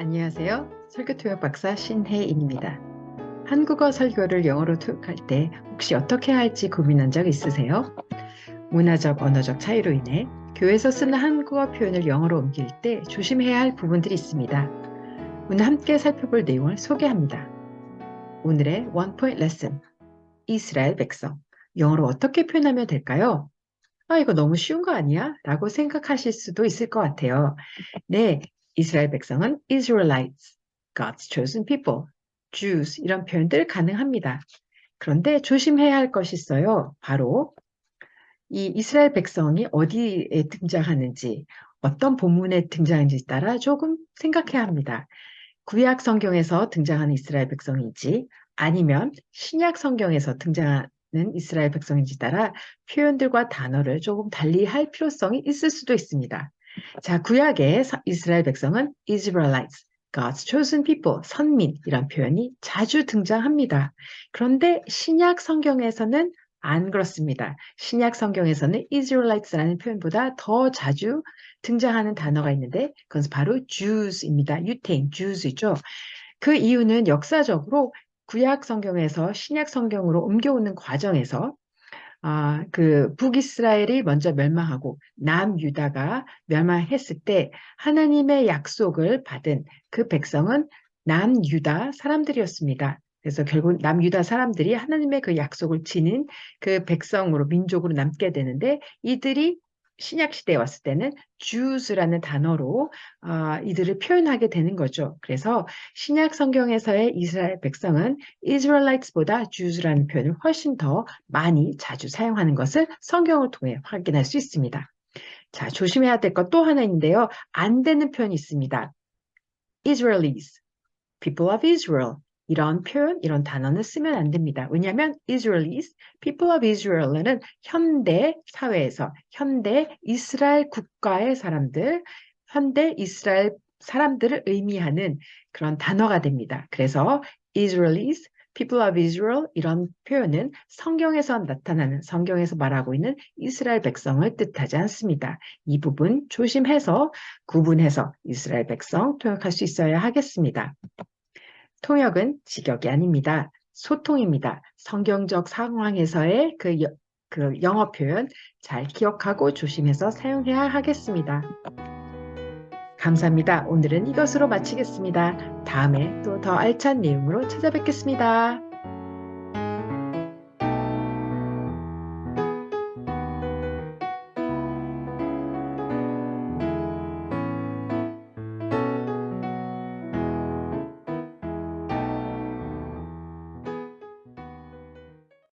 안녕하세요. 설교통역 박사 신혜인입니다. 한국어 설교를 영어로 통역할 때 혹시 어떻게 할지 고민한 적 있으세요? 문화적, 언어적 차이로 인해 교회에서 쓰는 한국어 표현을 영어로 옮길 때 조심해야 할 부분들이 있습니다. 오늘 함께 살펴볼 내용을 소개합니다. 오늘의 원 포인트 레슨 이스라엘 백성 영어로 어떻게 표현하면 될까요? 아, 이거 너무 쉬운 거 아니야? 라고 생각하실 수도 있을 것 같아요. 네, 이스라엘 백성은 Israelites, God's chosen people, Jews 이런 표현들 가능합니다. 그런데 조심해야 할 것이 있어요. 바로 이 이스라엘 백성이 어디에 등장하는지 어떤 본문에 등장하는지 따라 조금 생각해야 합니다. 구약 성경에서 등장하는 이스라엘 백성인지 아니면 신약 성경에서 등장하는 이스라엘 백성인지 따라 표현들과 단어를 조금 달리 할 필요성이 있을 수도 있습니다. 자, 구약의 이스라엘 백성은 Israelites, God's chosen people, 선민 이런 표현이 자주 등장합니다. 그런데 신약 성경에서는 안 그렇습니다. 신약 성경에서는 Israelites라는 표현보다 더 자주 등장하는 단어가 있는데 그것은 바로 Jews입니다. 유태인, Jews이죠. 그 이유는 역사적으로 구약 성경에서 신약 성경으로 옮겨오는 과정에서 아, 그 북이스라엘이 먼저 멸망하고 남유다가 멸망했을 때 하나님의 약속을 받은 그 백성은 남유다 사람들이었습니다. 그래서 결국 남유다 사람들이 하나님의 그 약속을 지닌 그 백성으로 민족으로 남게 되는데 이들이 신약 시대에 왔을 때는 Jews라는 단어로 어, 이들을 표현하게 되는 거죠. 그래서 신약 성경에서의 이스라엘 백성은 Israelites보다 Jews라는 표현을 훨씬 더 많이 자주 사용하는 것을 성경을 통해 확인할 수 있습니다. 자, 조심해야 될 것 또 하나 있는데요. 안 되는 표현이 있습니다. Israelis, people of Israel. 이런 표현, 이런 단어는 쓰면 안 됩니다. 왜냐하면 Israelis, people of Israel은 현대 사회에서 현대 이스라엘 국가의 사람들, 현대 이스라엘 사람들을 의미하는 그런 단어가 됩니다. 그래서 Israelis, people of Israel 이런 표현은 성경에서 나타나는 성경에서 말하고 있는 이스라엘 백성을 뜻하지 않습니다. 이 부분 조심해서 구분해서 이스라엘 백성 통역할 수 있어야 하겠습니다. 통역은 직역이 아닙니다. 소통입니다. 성경적 상황에서의 그, 여, 그 영어 표현 잘 기억하고 조심해서 사용해야 하겠습니다. 감사합니다. 오늘은 이것으로 마치겠습니다. 다음에 또 더 알찬 내용으로 찾아뵙겠습니다.